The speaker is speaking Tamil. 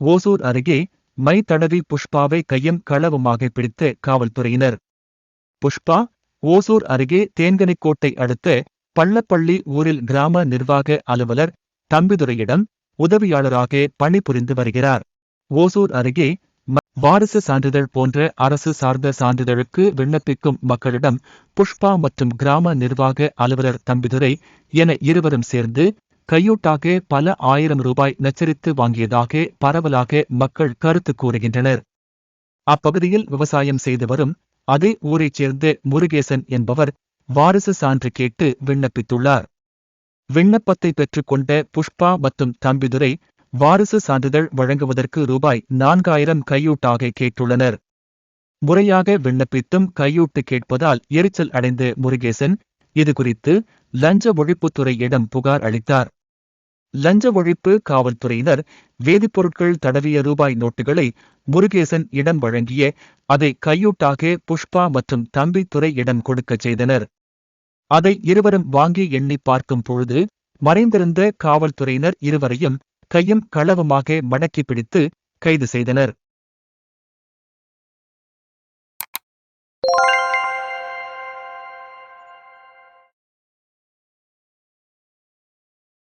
ஓசூர் அருகே மை தடவி புஷ்பாவை கையும் களவுமாக பிடித்த காவல்துறையினர். புஷ்பா ஓசூர் அருகே தேன்கனிக்கோட்டை அடுத்த பள்ளப்பள்ளி ஊரில் கிராம நிர்வாக அலுவலர் தம்பிதுரையிடம் உதவியாளராக பணிபுரிந்து வருகிறார். ஓசூர் அருகே வாரிசு சான்றிதழ் போன்ற அரசு சார்ந்த சான்றிதழுக்கு விண்ணப்பிக்கும் மக்களிடம் புஷ்பா மற்றும் கிராம நிர்வாக அலுவலர் தம்பிதுரை என இருவரும் சேர்ந்து கையூட்டாக பல ஆயிரம் ரூபாய் நச்சரித்து வாங்கியதாக பரவலாக மக்கள் கருத்து கூறுகின்றனர். அப்பகுதியில் விவசாயம் செய்து வரும் அதே ஊரைச் சேர்ந்த முருகேசன் என்பவர் வாரிசு சான்று கேட்டு விண்ணப்பித்துள்ளார். விண்ணப்பத்தை பெற்றுக்கொண்ட புஷ்பா மற்றும் தம்பிதுரை வாரிசு சான்றிதழ் வழங்குவதற்கு ரூபாய் நான்காயிரம் கையூட்டாக கேட்டுள்ளனர். முறையாக விண்ணப்பித்தும் கையூட்டு கேட்பதால் எரிச்சல் அடைந்த முருகேசன் இதுகுறித்து லஞ்ச ஒழிப்புத்துறையிடம் புகார் அளித்தார். லஞ்ச ஒழிப்பு காவல்துறையினர் வேதிப்பொருட்கள் தடவிய ரூபாய் நோட்டுகளை முருகேசன் இடம் வழங்கிய அதை கையூட்டாக புஷ்பா மற்றும் தம்பி துறை இடம் கொடுக்கச் செய்தனர். அதை இருவரும் வாங்கி எண்ணி பார்க்கும் பொழுது மறைந்திருந்த காவல்துறையினர் இருவரையும் கையும் களவுமாக மடக்கி பிடித்து கைது செய்தனர்.